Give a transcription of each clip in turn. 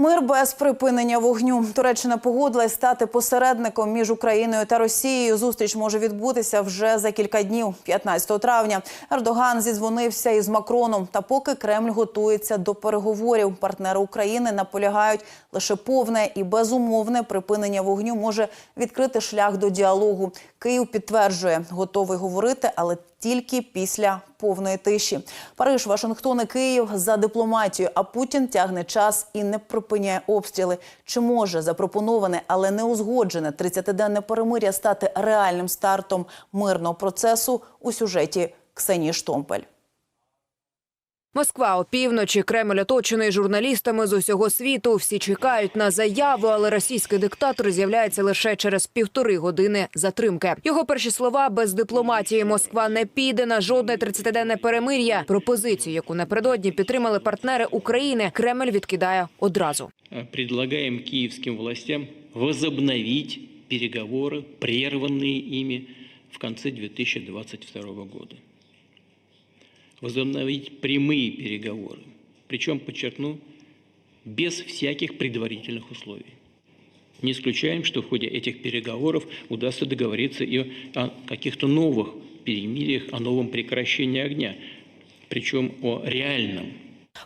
Мир без припинення вогню. Туреччина погодилась стати посередником між Україною та Росією. Зустріч може відбутися вже за кілька днів, 15 травня. Ердоган зізвонився із Макроном. Та поки Кремль готується до переговорів, партнери України наполягають лише повне і безумовне припинення вогню може відкрити шлях до діалогу. Київ підтверджує, готовий говорити, але тільки після повної тиші. Париж, Вашингтон і Київ за дипломатію. А Путін тягне час і не припиняє обстріли. Чи може запропоноване, але не узгоджене 30-денне перемир'я стати реальним стартом мирного процесу у сюжеті Ксенії Штомпель? Москва опівночі, Кремль оточений журналістами з усього світу. Всі чекають на заяву, але російський диктатор з'являється лише через півтори години затримки. Його перші слова без дипломатії. Москва не піде на жодне 30-денне перемир'я. Пропозицію, яку напередодні підтримали партнери України, Кремль відкидає одразу. предлагаем киевским властям возобновить переговоры, прерванные ими в конце 2022 года. Возобновить прямые переговоры, причем, подчеркну, без всяких предварительных условий. Не исключаем, что в ходе этих переговоров удастся договориться и о каких-то новых перемириях, о новом прекращении огня, причем о реальном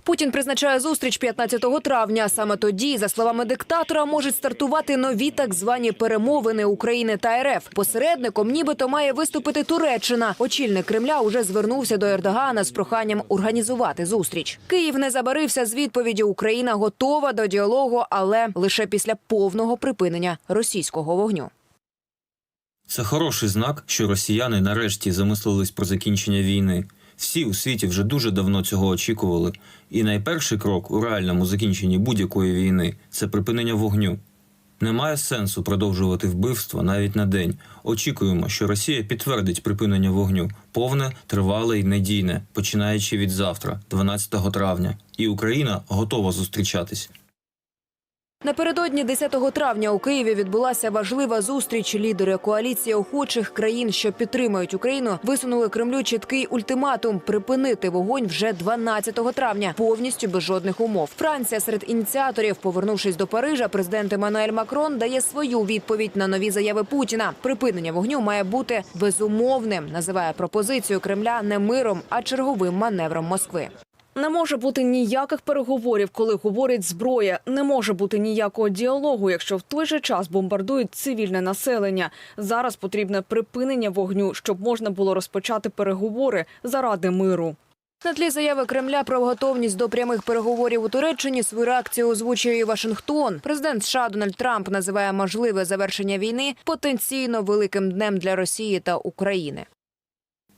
Путін призначає зустріч 15 травня. Саме тоді, за словами диктатора, можуть стартувати нові так звані перемовини України та РФ. Посередником, нібито має виступити Туреччина. Очільник Кремля уже звернувся до Ердогана з проханням організувати зустріч. Київ не забарився з відповіді. Україна готова до діалогу, але лише після повного припинення російського вогню. Це хороший знак, що росіяни нарешті замислились про закінчення війни. Всі у світі вже дуже давно цього очікували. І найперший крок у реальному закінченні будь-якої війни це припинення вогню. Немає сенсу продовжувати вбивства навіть на день. Очікуємо, що Росія підтвердить припинення вогню повне, тривале і надійне, починаючи від завтра, 12 травня, і Україна готова зустрічатись. Напередодні 10 травня у Києві відбулася важлива зустріч. Лідери коаліції охочих країн, що підтримують Україну, висунули Кремлю чіткий ультиматум припинити вогонь вже 12 травня, повністю без жодних умов. Франція серед ініціаторів, повернувшись до Парижа, президент Еммануель Макрон дає свою відповідь на нові заяви Путіна. Припинення вогню має бути безумовним. Називає пропозицію Кремля не миром, а черговим маневром Москви. Не може бути ніяких переговорів, коли говорить зброя. Не може бути ніякого діалогу, якщо в той же час бомбардують цивільне населення. Зараз потрібне припинення вогню, щоб можна було розпочати переговори заради миру. На тлі заяви Кремля про готовність до прямих переговорів у Туреччині свою реакцію озвучує і Вашингтон. Президент США Дональд Трамп називає можливе завершення війни потенційно великим днем для Росії та України.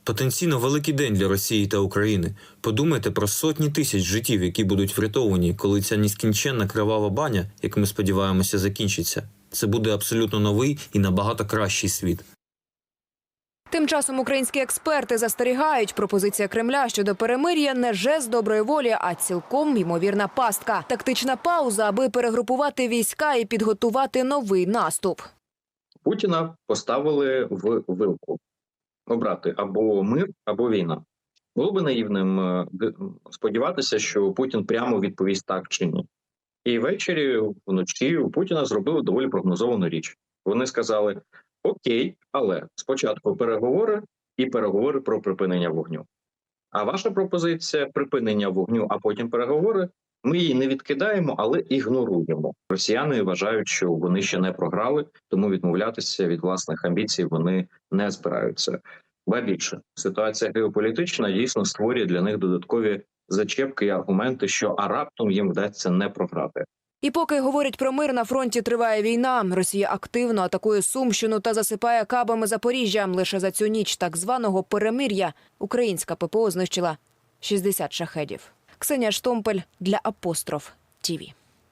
Потенційно великий день для Росії та України. Подумайте про сотні тисяч життів, які будуть врятовані, коли ця нескінченна кривава баня, як ми сподіваємося, закінчиться. Це буде абсолютно новий і набагато кращий світ. Тим часом українські експерти застерігають, пропозиція Кремля щодо перемир'я не жест доброї волі, а цілком ймовірна пастка. Тактична пауза, аби перегрупувати війська і підготувати новий наступ. Путіна поставили в вилку обрати або мир, або війна. Було би наївним е, сподіватися, що Путін прямо відповість так чи ні. І ввечері, вночі, у Путіна зробили доволі прогнозовану річ. Вони сказали: Окей, але спочатку переговори і переговори про припинення вогню. А ваша пропозиція припинення вогню, а потім переговори. Ми її не відкидаємо, але ігноруємо. Росіяни вважають, що вони ще не програли, тому відмовлятися від власних амбіцій вони не збираються. Ба більше ситуація геополітична дійсно створює для них додаткові зачепки і аргументи, що а раптом їм вдасться не програти. І поки говорять про мир, на фронті триває війна. Росія активно атакує Сумщину та засипає кабами Запоріжжя. Лише за цю ніч так званого перемир'я українська ППО знищила 60 шахедів. Ксенія Штомпель для Апостроф ТІВІ.